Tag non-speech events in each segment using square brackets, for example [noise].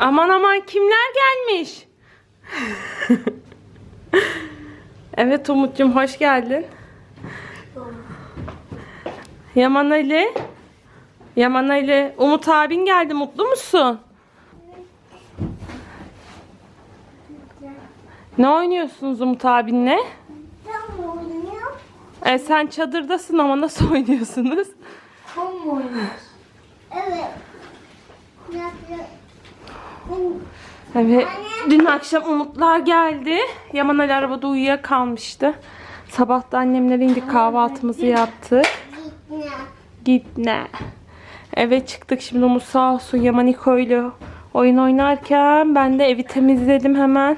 Aman aman kimler gelmiş? evet Umut'cum hoş geldin. Yaman Ali. Yaman Ali. Umut abin geldi mutlu musun? Ne oynuyorsunuz Umut abinle? Ben oynuyorum. E, sen çadırdasın ama nasıl [laughs] oynuyorsunuz? Mu oynuyoruz? Evet. Evet. Dün akşam Umutlar geldi. Yaman Ali arabada uyuyakalmıştı. Sabah da annemlere indik kahvaltımızı yaptık. Gitme. Eve çıktık şimdi Umut sağ olsun Yaman İko'yla oyun oynarken ben de evi temizledim hemen.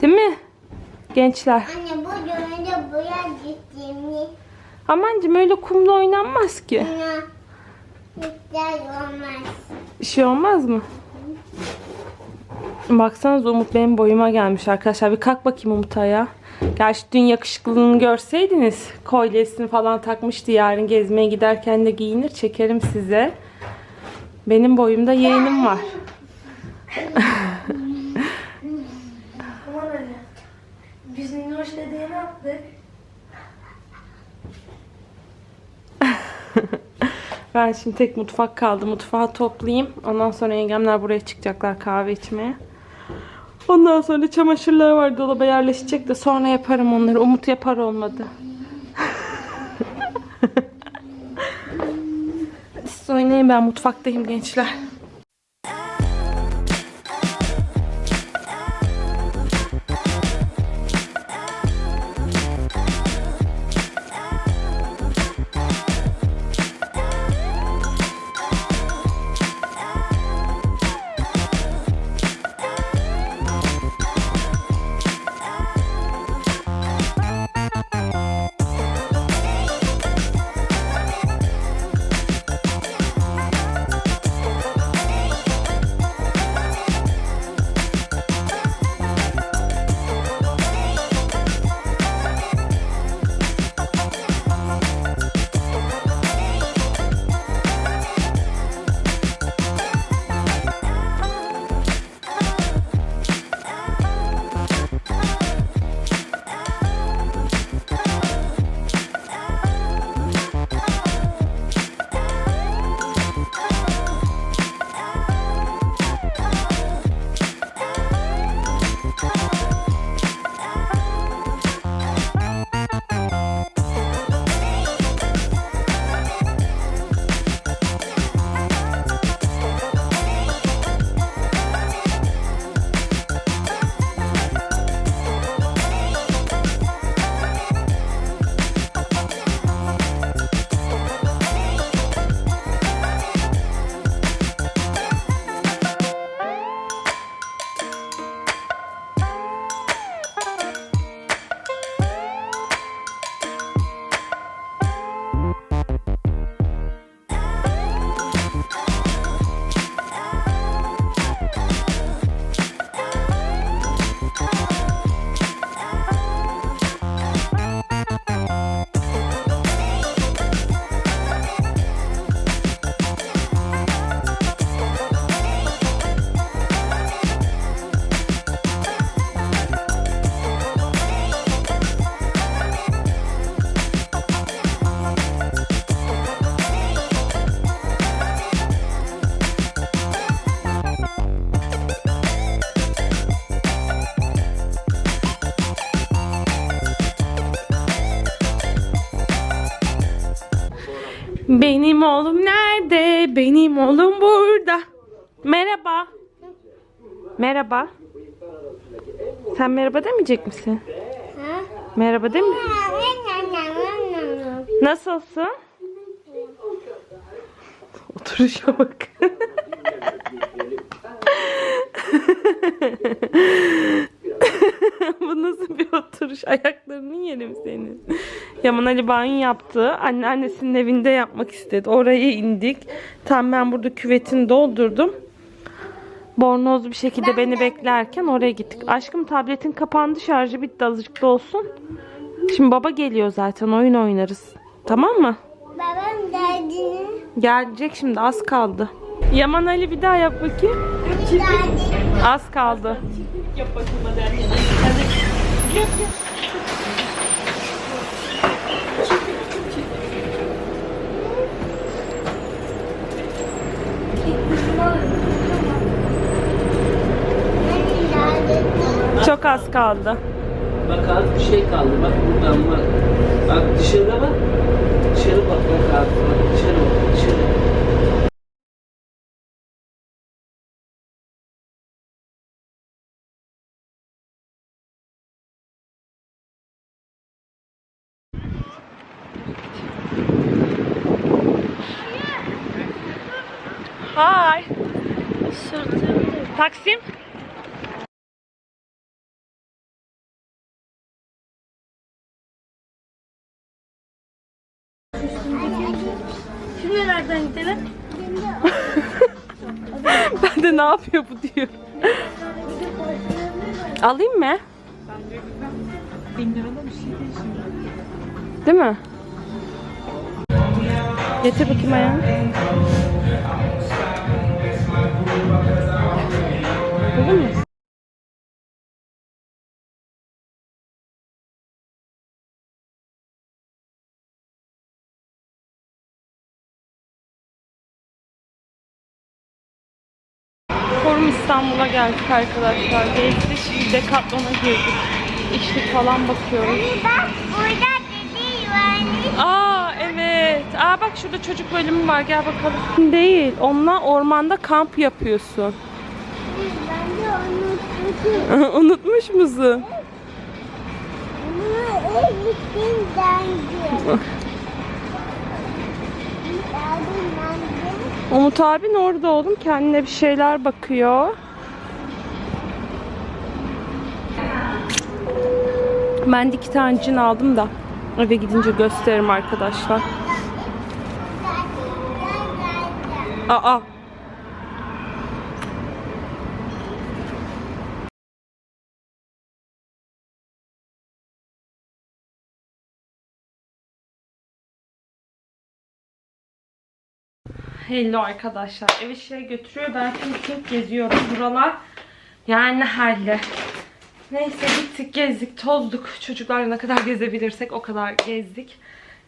Değil mi? Gençler. Anne bu dönünce buraya gittiğimi Amancım öyle kumda oynanmaz ki. buna güzel olmaz. Bir şey olmaz mı? Baksanıza Umut benim boyuma gelmiş arkadaşlar. Bir kalk bakayım Umut ayağa. Gerçi dün yakışıklılığını görseydiniz. Kolyesini falan takmıştı yarın gezmeye giderken de giyinir. Çekerim size. Benim boyumda yeğenim var. [laughs] Aman öyle. Biz Minnoş dedeye ne yaptık? Ben şimdi tek mutfak kaldı. Mutfağı toplayayım. Ondan sonra yengemler buraya çıkacaklar kahve içmeye. Ondan sonra çamaşırlar var dolaba yerleşecek de sonra yaparım onları. Umut yapar olmadı. [laughs] Siz oynayın ben mutfaktayım gençler. Benim oğlum nerede? Benim oğlum burada. Merhaba. Merhaba. Sen merhaba demeyecek misin? Ha? Merhaba değil mi? Nasılsın? Oturuşa bak. [laughs] [laughs] Bu nasıl bir oturuş? Ayaklarını yerim senin. Yaman Ali banyo yaptı. Anneannesinin evinde yapmak istedi. Oraya indik. Tam ben burada küvetini doldurdum. Bornozlu bir şekilde beni beklerken oraya gittik. Aşkım tabletin kapandı şarjı bitti azıcık da olsun. Şimdi baba geliyor zaten oyun oynarız. Tamam mı? Babam derdini Gelecek şimdi az kaldı. Yaman Ali bir daha yap bakayım. Az kaldı. Yap bakayım hadi erken. Hadi. Yap yap. Çok az kaldı. Bak az bir şey kaldı. Bak buradan bak. Bak dışarıda bak. [laughs] Ben de ne yapıyor bu diyor. Alayım mı? Değil mi? Getir bakayım ayağını. Buldun mu? Geldik arkadaşlar. Gezdik. Şimdi Decathlon'a girdik. İşlik falan bakıyoruz. Bak burada dedi. Aa evet. Aa bak şurada çocuk bölümü var. Gel bakalım. Değil. Onunla ormanda kamp yapıyorsun. Ben de unuttum. [laughs] Unutmuş musun? [laughs] De. Umut abin orada oğlum. Kendine bir şeyler bakıyor. Ben de iki tane cin aldım da. Eve gidince gösteririm arkadaşlar. Aa. Hello arkadaşlar. Evi şey götürüyor. Ben şimdi çok geziyorum. Buralar yani halle. Neyse gittik, gezdik, tozduk. Çocuklarla ne kadar gezebilirsek o kadar gezdik.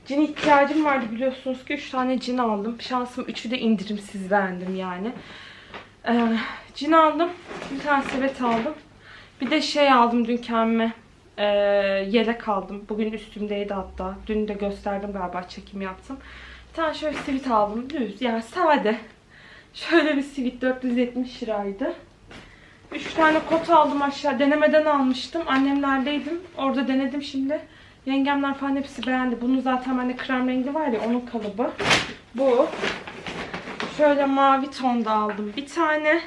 Cin ihtiyacım vardı biliyorsunuz ki 3 tane cin aldım. Şansım 3'ü de indirimsiz beğendim yani. Ee, cin aldım. Bir tane sepet aldım. Bir de şey aldım dün kendime. Ee, yelek aldım. Bugün üstümdeydi hatta. Dün de gösterdim galiba çekim yaptım. Bir tane şöyle sivit aldım. Düz yani sade. Şöyle bir sivit 470 liraydı. Üç tane kot aldım aşağı. Denemeden almıştım. Annemlerdeydim. Orada denedim şimdi. Yengemler falan hepsi beğendi. Bunun zaten bende krem rengi var ya onun kalıbı. Bu. Şöyle mavi tonda aldım. Bir tane.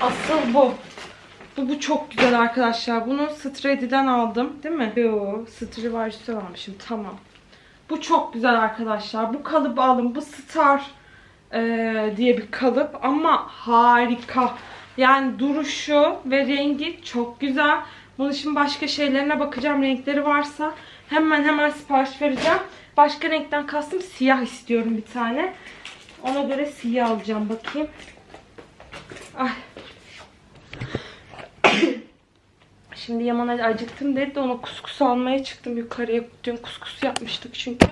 Asıl bu. Bu, bu çok güzel arkadaşlar. Bunu Strad'den aldım. Değil mi? Yo, Stradivarius'tan almışım. Tamam. Bu çok güzel arkadaşlar. Bu kalıbı alın. Bu Star eee, diye bir kalıp ama harika. Yani duruşu ve rengi çok güzel. Bunun için başka şeylerine bakacağım. Renkleri varsa hemen hemen sipariş vereceğim. Başka renkten kastım siyah istiyorum bir tane. Ona göre siyah alacağım. Bakayım. Ay. Şimdi Yaman acıktım dedi de ona kuskus almaya çıktım yukarıya. Dün kuskus yapmıştık çünkü.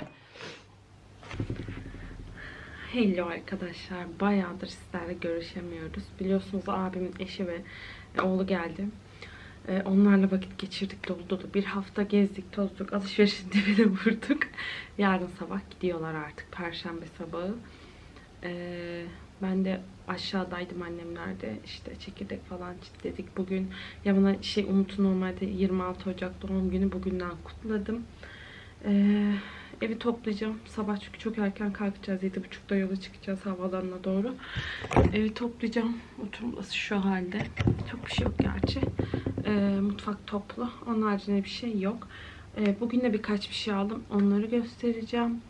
Hello arkadaşlar. Bayağıdır sizlerle görüşemiyoruz. Biliyorsunuz abimin eşi ve oğlu geldi. Ee, onlarla vakit geçirdik dolu. Bir hafta gezdik, tozduk, alışverişin [laughs] dibine vurduk. Yarın sabah gidiyorlar artık. Perşembe sabahı. Ee, ben de aşağıdaydım annemlerde. İşte çekirdek falan çitledik. Bugün ya bana şey Umut'un normalde 26 Ocak doğum günü bugünden kutladım. Ee, evi toplayacağım. Sabah çünkü çok erken kalkacağız. 7.30'da yola çıkacağız havalanına doğru. Evi toplayacağım. Oturması şu halde. Çok bir şey yok gerçi. Ee, mutfak toplu. Onun haricinde bir şey yok. Ee, bugün de birkaç bir şey aldım. Onları göstereceğim.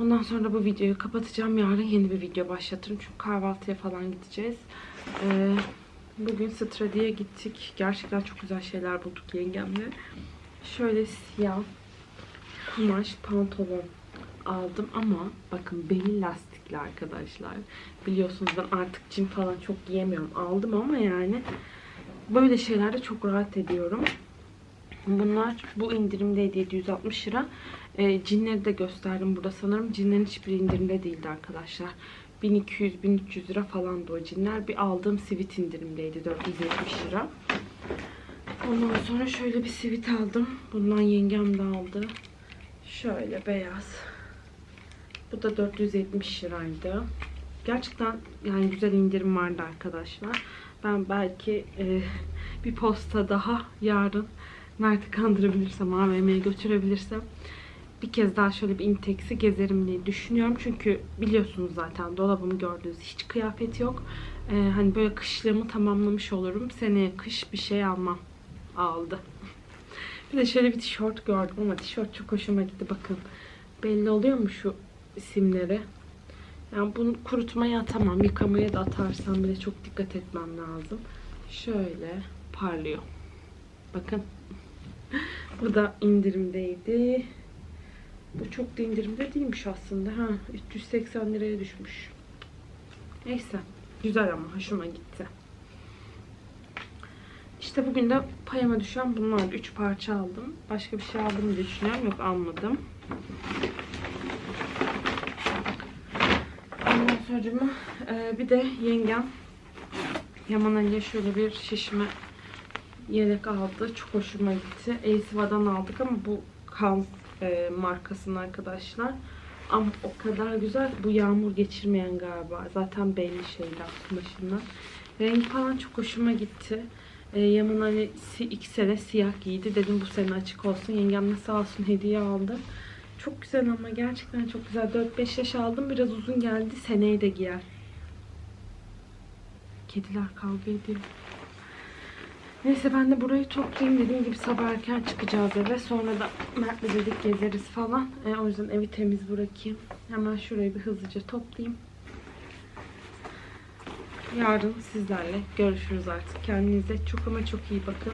Ondan sonra bu videoyu kapatacağım. Yarın yeni bir video başlatırım. Çünkü kahvaltıya falan gideceğiz. Ee, bugün Stradi'ye gittik. Gerçekten çok güzel şeyler bulduk yengemle. Şöyle siyah kumaş pantolon aldım ama bakın belli lastikli arkadaşlar. Biliyorsunuz ben artık cin falan çok giyemiyorum. Aldım ama yani böyle şeylerde çok rahat ediyorum. Bunlar bu indirimdeydi 760 lira. E, cinleri de gösterdim burada sanırım. Cinlerin hiçbir indirimde değildi arkadaşlar. 1200-1300 lira falandı o cinler. Bir aldığım sivit indirimdeydi 470 lira. Ondan sonra şöyle bir sivit aldım. Bundan yengem de aldı. Şöyle beyaz. Bu da 470 liraydı. Gerçekten yani güzel indirim vardı arkadaşlar. Ben belki e, bir posta daha yarın Mert'i kandırabilirsem, AVM'ye götürebilirsem bir kez daha şöyle bir Intex'i gezerim diye düşünüyorum. Çünkü biliyorsunuz zaten dolabımı gördüğünüz hiç kıyafet yok. Ee, hani böyle kışlığımı tamamlamış olurum. Seneye kış bir şey almam. Aldı. Bir de şöyle bir tişört gördüm ama tişört çok hoşuma gitti. Bakın belli oluyor mu şu isimleri? Yani bunu kurutmaya atamam. Yıkamaya da atarsam bile çok dikkat etmem lazım. Şöyle parlıyor. Bakın. [laughs] Bu da indirimdeydi. Bu çok da indirimde değilmiş aslında. Ha, 380 liraya düşmüş. Neyse. Güzel ama hoşuma gitti. İşte bugün de payıma düşen bunlar. 3 parça aldım. Başka bir şey aldım diye düşünüyorum. Yok almadım. Ondan sonra e, bir de yengem Yaman Ali'ye şöyle bir şişme yelek aldı. Çok hoşuma gitti. Elsiva'dan aldık ama bu Kans e, markasının arkadaşlar. Ama o kadar güzel. Bu yağmur geçirmeyen galiba. Zaten belli şeyler kumaşından. Rengi falan çok hoşuma gitti. E, Yaman Ali si- iki sene siyah giydi. Dedim bu sene açık olsun. Yengem de sağ olsun hediye aldı. Çok güzel ama gerçekten çok güzel. 4-5 yaş aldım. Biraz uzun geldi. Seneye de giyer. Kediler kavga ediyor. Neyse ben de burayı toplayayım. Dediğim gibi sabah erken çıkacağız eve. Sonra da Mert'le dedik gezeriz falan. E, o yüzden evi temiz bırakayım. Hemen şurayı bir hızlıca toplayayım. Yarın sizlerle görüşürüz artık. Kendinize çok ama çok iyi bakın.